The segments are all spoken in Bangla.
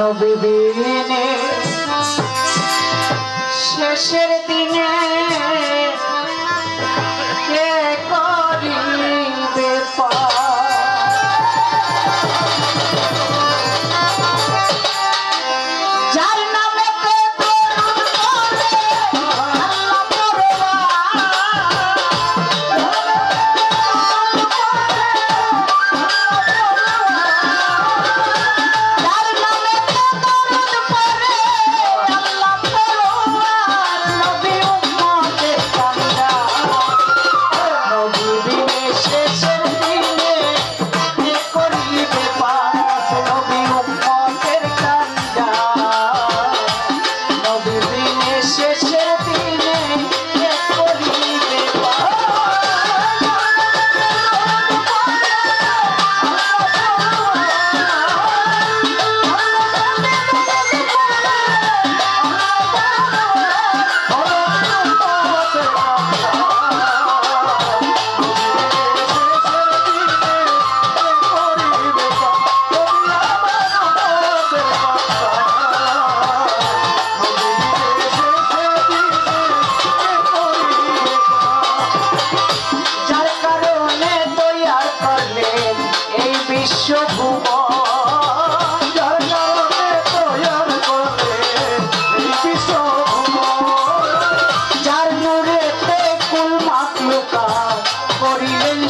নবীবিনে শেষের দিনে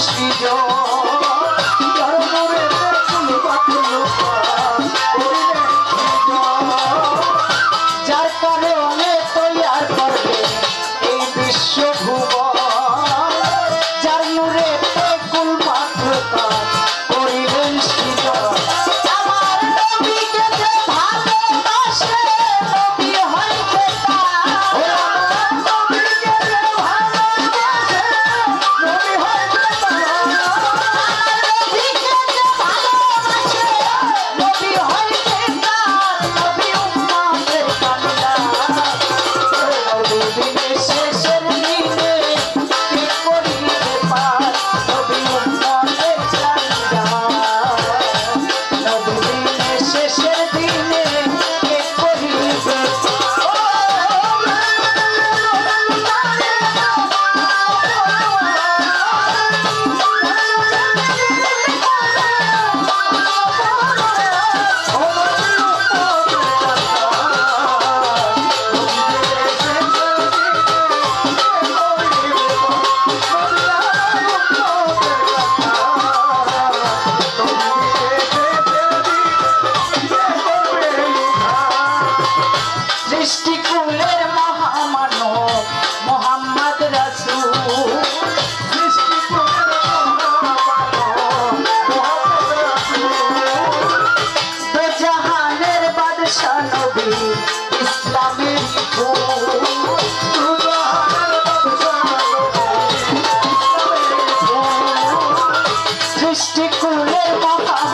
ishq jo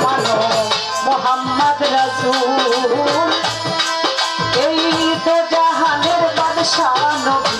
ভালো মোহাম্মদ রসুল। এই তো জাহানের বাদশাহ নবী।